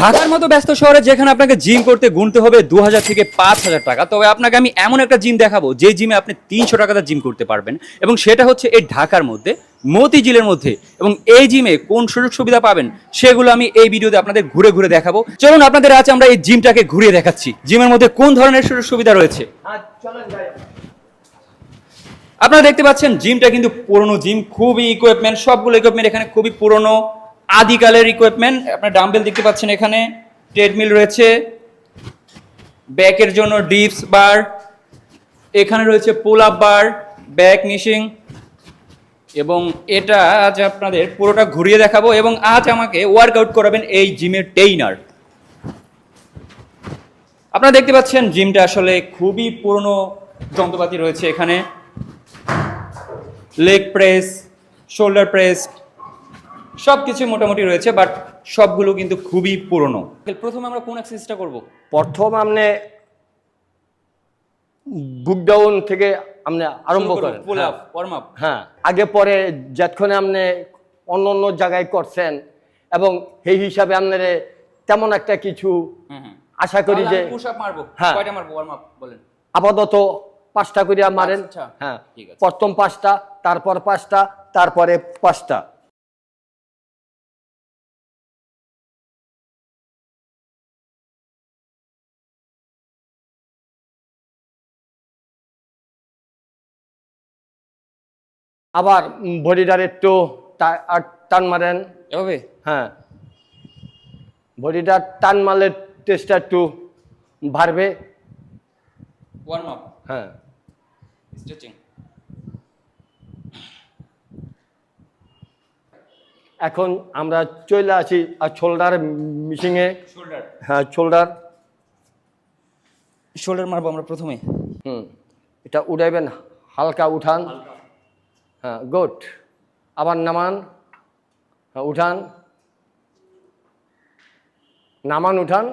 ঢাকার মতো ব্যস্ত শহরে যেখানে আপনাকে জিম করতে গুনতে হবে দু হাজার থেকে পাঁচ হাজার টাকা তবে আপনাকে আমি এমন একটা জিম দেখাবো যে জিমে আপনি তিনশো টাকাতে জিম করতে পারবেন এবং সেটা হচ্ছে এই ঢাকার মধ্যে মতিঝিলের মধ্যে এবং এই জিমে কোন সুযোগ সুবিধা পাবেন সেগুলো আমি এই ভিডিওতে আপনাদের ঘুরে ঘুরে দেখাবো। চলুন আপনাদের আজ আমরা এই জিমটাকে ঘুরিয়ে দেখাচ্ছি। জিমের মধ্যে কোন ধরনের সুযোগ সুবিধা রয়েছে? আপনারা দেখতে পাচ্ছেন জিমটা কিন্তু পুরনো জিম খুবই ইকুইপমেন্ট সবগুলো ইকুইপমেন্ট এখানে খুবই পুরনো। আদিকালের ইকুইপমেন্ট আপনার ডাম্বেল দেখতে পাচ্ছেন এখানে ট্রেডমিল রয়েছে ব্যাকের জন্য ডিপস বার এখানে রয়েছে পুল আপ বার ব্যাক নিশিং এবং এটা আজ আপনাদের পুরোটা ঘুরিয়ে দেখাবো, এবং আজ আমাকে ওয়ার্কআউট করাবেন এই জিমের টেইনার আপনারা দেখতে পাচ্ছেন জিমটা আসলে খুবই পুরনো যন্ত্রপাতি রয়েছে এখানে। লেগ প্রেস শোল্ডার প্রেস সব কিছু মোটামুটি রয়েছে বাট সবগুলো কিন্তু খুবই পুরনো। প্রথমে আমরা কোন এক্সারসাইজটা করব? প্রথম আপনি বুক ডাউন থেকে আপনি আরম্ভ করেন। পুল হ্যাঁ। আপ ওয়ার্ম আপ হ্যাঁ আগে পরে যতক্ষণে আপনি অন্য অন্য জায়গায় করছেন এবং সেই হিসাবে আপনার তেমন একটা কিছু আশা করি যে পুশ আপ মারবো। হ্যাঁ। কয়টা মারবো? ওয়ার্ম আপ বলেন। আপাতত পাঁচটা করিয়া মারেন। হ্যাঁ। ঠিক আছে। প্রথম পাঁচটা তারপর পাঁচটা তারপরে পাঁচটা। আবার বডিটার একটু টান মারেন। এভাবে? হ্যাঁ। বডিটা টান মারলে টেস্টটা একটু বাড়বে। ওয়ার্ম আপ হ্যাঁ। স্ট্রেচিং এখন আমরা চলে আসি আর শোল্ডার মিশিংয়ে শোল্ডার হ্যাঁ শোল্ডার শোল্ডার মারবো আমরা প্রথমে। হুম। এটা উঠাইবেন হালকা উঠান। হ্যাঁ গুড আবার নামান হ্যাঁ উঠান। নামান উঠান।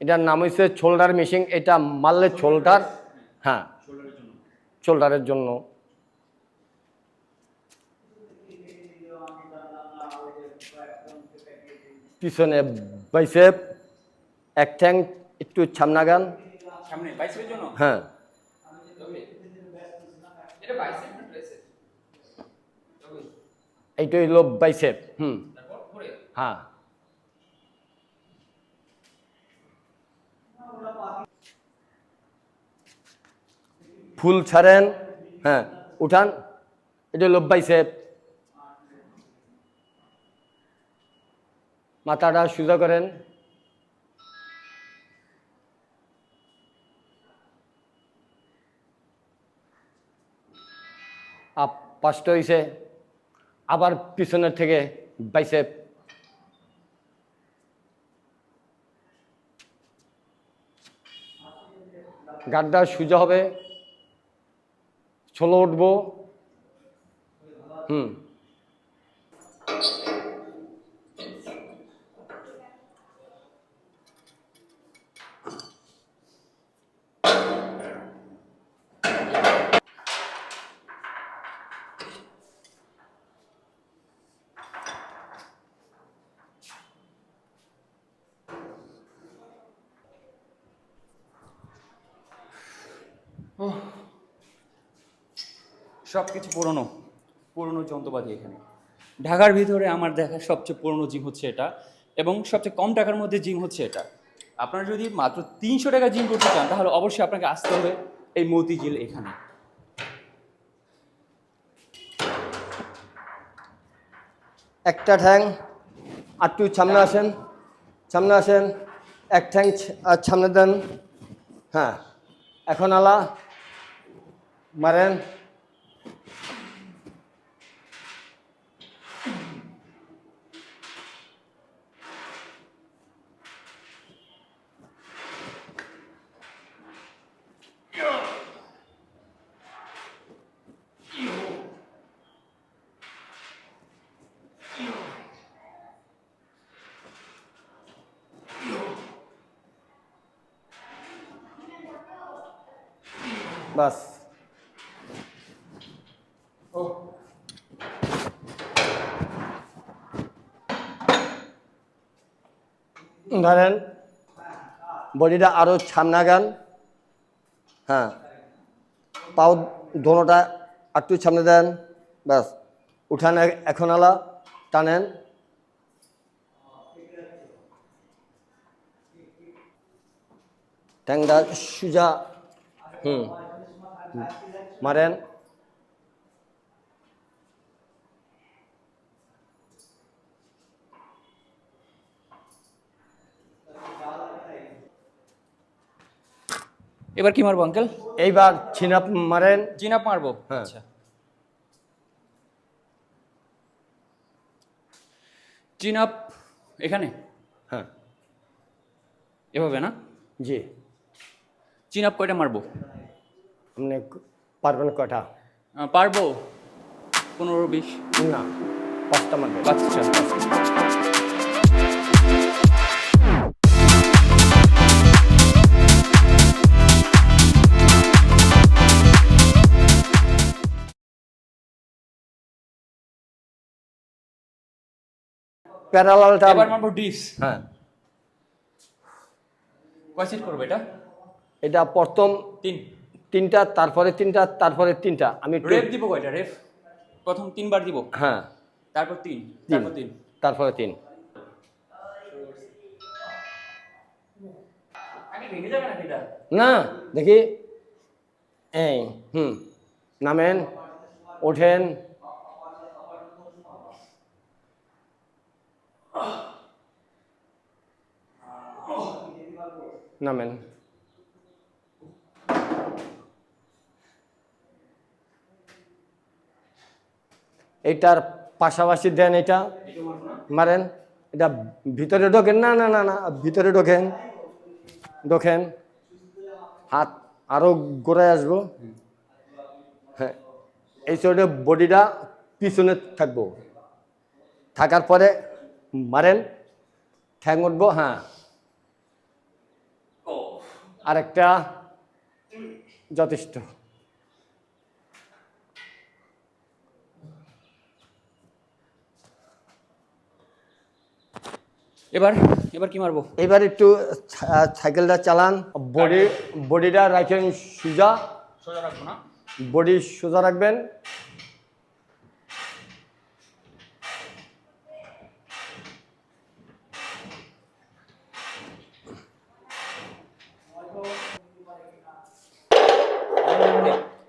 এটার নাম হচ্ছে শোল্ডার মেশিন এটা মারলে শোল্ডার হ্যাঁ শোল্ডারের জন্য। পিছনে বাইসেপ এক ট্যাং একটু ছামনাগান সামনে বাইসেপের জন্য? হ্যাঁ। এটা বাইসেপ না ট্রাইসেপ এইটা হইল বাইসেপ হুম হ্যাঁ ফুল ছাড়েন হ্যাঁ উঠান এটা হলো বাইসেপ মাথাটা সোজা করেন আপ পাঁচটা হয়েছে আবার পিছনের থেকে বাইসেপ গাড্ডা সোজা হবে। ষোলো উঠবো। হুম। সব কিছু পুরনো পুরনো যন্ত্রপাতি এখানে। ঢাকার ভিতরে আমার দেখা সবচেয়ে পুরনো জিম হচ্ছে এটা এবং সবচেয়ে কম টাকার মধ্যে জিম হচ্ছে এটা। আপনারা যদি মাত্র তিনশো টাকা জিম করতে চান, তাহলে অবশ্যই আপনাকে আসতে হবে এই মতিঝিল এখানে। একটা ঠ্যাং, আটটু সামনে আসেন সামনে আসেন, এক ঠ্যাং সামনে দেন। হ্যাঁ এখন আলা, মারেন। বাস। ধরেন, বডিটা আরও সামনে আগান হ্যাঁ পাও দোনোটা একটু সামনে দেন ব্যাস উঠান এখন আলা টানেন। ট্যাংটা সুজা, হুম। মারেন। এবার কি মারবো আঙ্কেল? এইবার ছিনাপ মারেন। জিন আপ মারবো? হ্যাঁ। আচ্ছা। চিন আপ এখানে? হ্যাঁ। এভাবে না? জি। চিন আপ কয়টা মারবো? আপনি পারবেন কটা পারব পনেরো বিশ না পাঁচটা মারবেন আচ্ছা প্যারালালটা এবার মারবো ডিস হ্যাঁ কয় সেট করব এটা এটা প্রথম তিন তিনটা তারপরে তিনটা তারপরে তিনটা। আমি রেফ দিব কয়টা? রেফ প্রথম তিনবার দিব? হ্যাঁ। তারপর তিন। তিন। তারপর তিন। তারপরে তিন। না দেখি। এই হুম। নামেন ওঠেন। নামেন। এইটার পাশাপাশি দেন এটা। মারেন। এটা ভিতরে ঢোকেন। না না না না, ভিতরে ঢোকেন। ঢোকেন। হাত আরও গোড়ায় আসব। হ্যাঁ এই সাইডে বডিটা পিছনে থাকব। থাকার পরে মারেন। ঠ্যাং উঠবো। হ্যাঁ। আরেকটা যথেষ্ট। এবার এবার কি মারবো? এবার একটু সাইকেলটা চালান। বডি বডিটা রাখেন সোজা। সোজা রাখব না। বডি সোজা রাখবেন।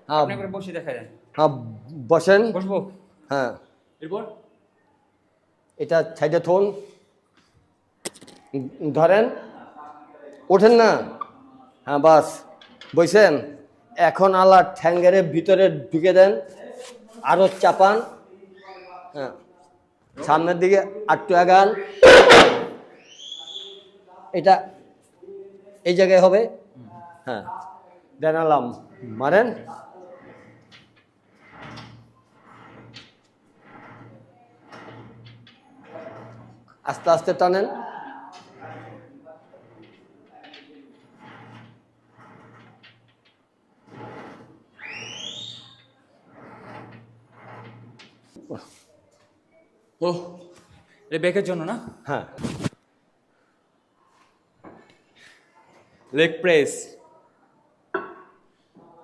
হ্যাঁ। আপনি বসে দেখা যায় হ্যাঁ বসেন। বসবো? হ্যাঁ। এরপর? এটা সাইডে থন। ধরেন, ওঠেন না? হ্যাঁ বাস। বইছেন? এখন আল্লাহ ঠ্যাঙ্গের ভিতরে ঢুকে দেন, আরও চাপান। হ্যাঁ সামনের দিকে আটটু আগান। এটা এই জায়গায় হবে? হ্যাঁ দেন আলাম। মারেন। আস্তে আস্তে টানেন। ও এটা ব্যাকের জন্য না? হ্যাঁ। লেগ প্রেস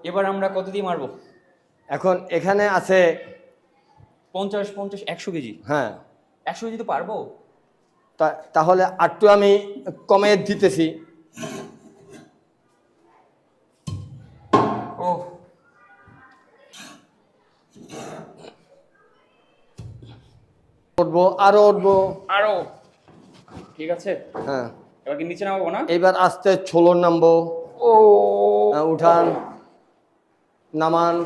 এবার আমরা কত দিয়ে মারবো? এখন এখানে আছে পঞ্চাশ পঞ্চাশ একশো কেজি। হ্যাঁ। একশো কেজি তো পারব? তাহলে আটটু আমি কমে দিতেছি। ও উঠবো আরও উঠবো। আরও। ঠিক আছে? হ্যাঁ। এবার কি নিচে নামাবো না? এইবার আস্তে ছোলোর নামবো। ও। হ্যাঁ, উঠান। নামান।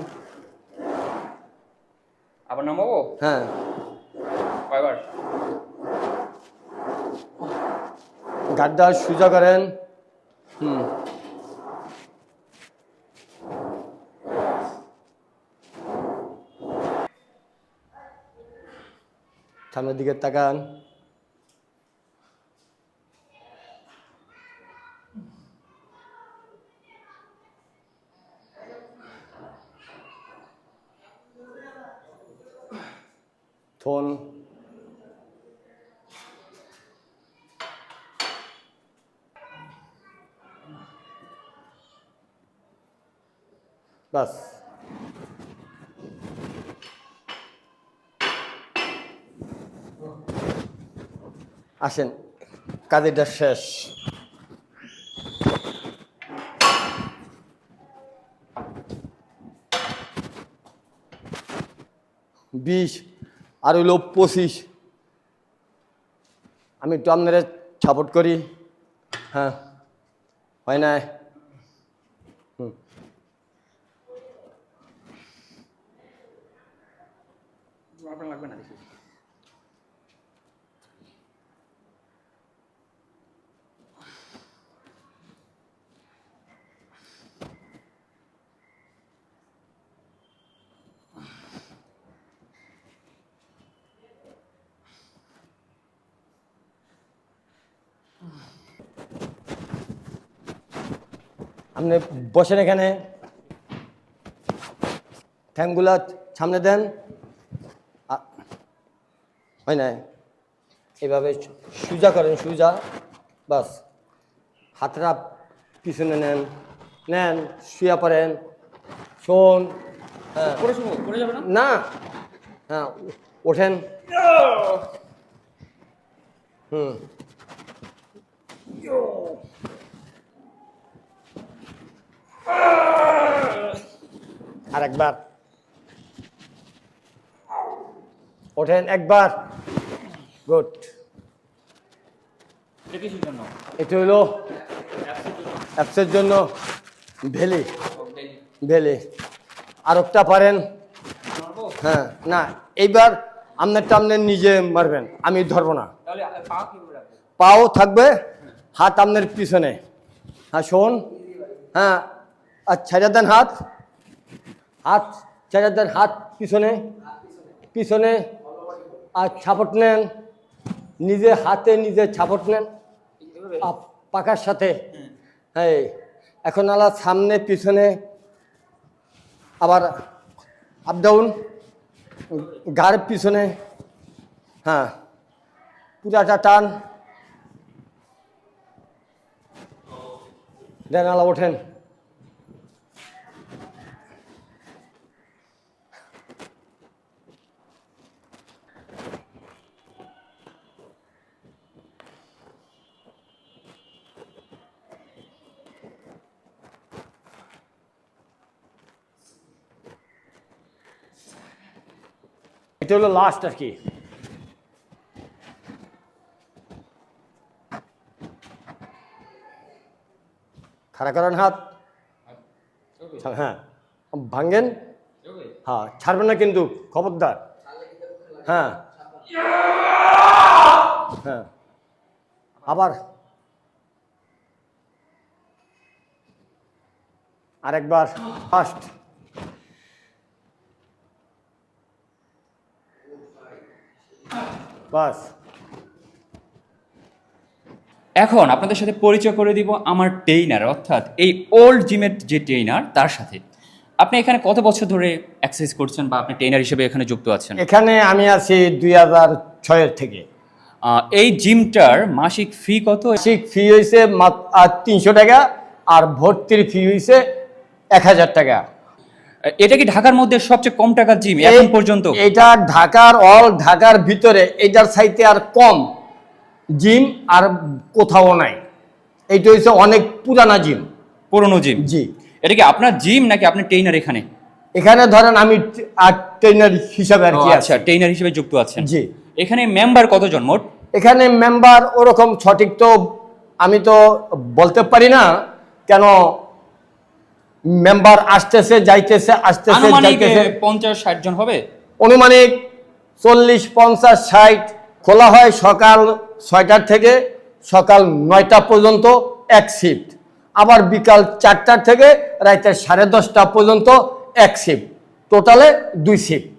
আবার নামাবো? হ্যাঁ। কয়বার? গাড্ডা সোজা করেন। হুম। kami dikatakan dan bas. Bas. আসেন, কাজেরটা শেষ। বিশ, আর হইল পঁচিশ। আমি একটু আপনারা সাপোর্ট করি। হ্যাঁ হয় না হুম। লাগবে না, দেখি। আপনি বসেন এখানে। ঠ্যাংগুলা সামনে দেন। হয় না এভাবে সুজা করেন সুজা। বাস। হাতটা পিছনে নেন। নেন শুয়া পড়েন। শোন। হ্যাঁ। না? হ্যাঁ ওঠেন। হুম। আরেকবার। ওঠেন একবার। গুড। এটা হলো অ্যাপসের জন্য। ভেলি। ভেলি। আরেকটা পারেন। হ্যাঁ না এইবার আপনারটা আপনি নিজে মারবেন। আমি ধরবো না। পাও থাকবে হাত আপনার পিছনে। হ্যাঁ শোন। হ্যাঁ আর ছেড়ে দেন হাত। হাত ছেড়ে দেন হাত পিছনে। পিছনে আর ছাপট নেন। নিজে হাতে নিজে ছাপট নেন। পাকার সাথে। হ্যাঁ এখন আলা সামনে, পিছনে। আবার আপ ডাউন গাড়ের পিছনে। হ্যাঁ পুরাটা টান। দেন আলা ওঠেন। এটা হলো লাস্ট আর কি খাড়া করেন হাত হ্যাঁ ভাঙ্গেন হ্যাঁ ছাড়বেন না কিন্তু খবরদার হ্যাঁ হ্যাঁ আবার আরেকবার ফার্স্ট বাস। এখন আপনাদের সাথে পরিচয় করে দিব আমার ট্রেইনার অর্থাৎ এই ওল্ড জিমের যে ট্রেইনার তার সাথে। আপনি এখানে কত বছর ধরে এক্সারসাইজ করছেন বা আপনি ট্রেইনার হিসেবে এখানে যুক্ত আছেন? এখানে আমি আছি দুই হাজার ছয়ের থেকে। এই জিমটার মাসিক ফি কত? মাসিক ফি হয়েছে তিনশো টাকা আর ভর্তির ফি হয়েছে এক হাজার টাকা। এটা কি ঢাকার মধ্যে সবচেয়ে কম টাকার জিম এখন পর্যন্ত? এটা ঢাকার অল ঢাকার ভিতরে এটার সাইতে আর কম জিম আর কোথাও নাই। এইটা হচ্ছে অনেক পুরানা জিম। পুরনো জিম? জি। এটা কি আপনার জিম নাকি আপনি ট্রেইনার এখানে? এখানে ধরেন আমি আর ট্রেনার হিসাবে আর কি আচ্ছা আছে। ট্রেইনার হিসেবে যুক্ত আছেন। জি। এখানে মেম্বার কতজন মোট? এখানে মেম্বার ওরকম সঠিক তো আমি তো বলতে পারি না কেন মেম্বার আসতেছে যাইতেছে আসতেছে যাইতেছে। পঞ্চাশ ষাট জন হবে? অনুমানিক চল্লিশ পঞ্চাশ ষাট খোলা হয় সকাল ছয়টার থেকে সকাল নয়টা পর্যন্ত এক শিফট আবার বিকাল চারটার থেকে রাতের সাড়ে দশটা পর্যন্ত এক শিফট টোটালে দুই শিফট